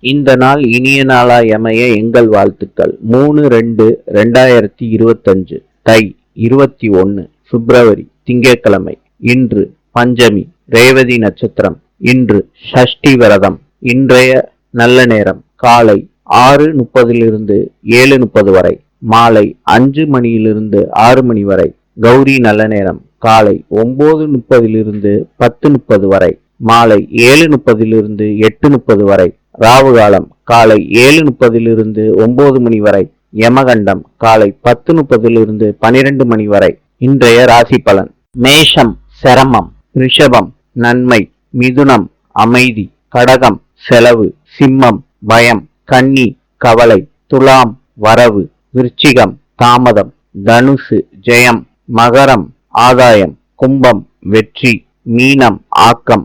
இந்த நாள் இனிய நாளாய் அமைய எங்கள் வாழ்த்துக்கள். மூணு ரெண்டு ரெண்டாயிரத்தி இருபத்தஞ்சு. தை இருபத்தி ஒன்று பிப்ரவரி திங்கட்கிழமை. இன்று பஞ்சமி ரேவதி நட்சத்திரம். இன்று ஷஷ்டி விரதம். இன்றைய நல்ல நேரம் காலை ஆறு முப்பதிலிருந்து ஏழு முப்பது வரை. மாலை அஞ்சு மணியிலிருந்து ஆறு மணி வரை. கௌரி நல்ல நேரம் காலை ஒன்பது முப்பதிலிருந்து பத்து முப்பது வரை. மாலை ஏழு முப்பதிலிருந்து எட்டு முப்பது வரை. ராவு காலம் காலை ஏழு முப்பதிலிருந்து ஒன்பது மணி வரை யமகண்டம் காலை பத்து முப்பதிலிருந்து பனிரெண்டு மணி வரை. இன்றைய ராசி பலன் மேஷம் சிரமம் ரிஷபம் நன்மை மிதுனம் அமைதி கடகம் செலவு சிம்மம் பயம் கன்னி கவலை துலாம் வரவு விருச்சிகம் தாமதம் தனுசு ஜெயம் மகரம் ஆதாயம் கும்பம் வெற்றி மீனம் ஆக்கம்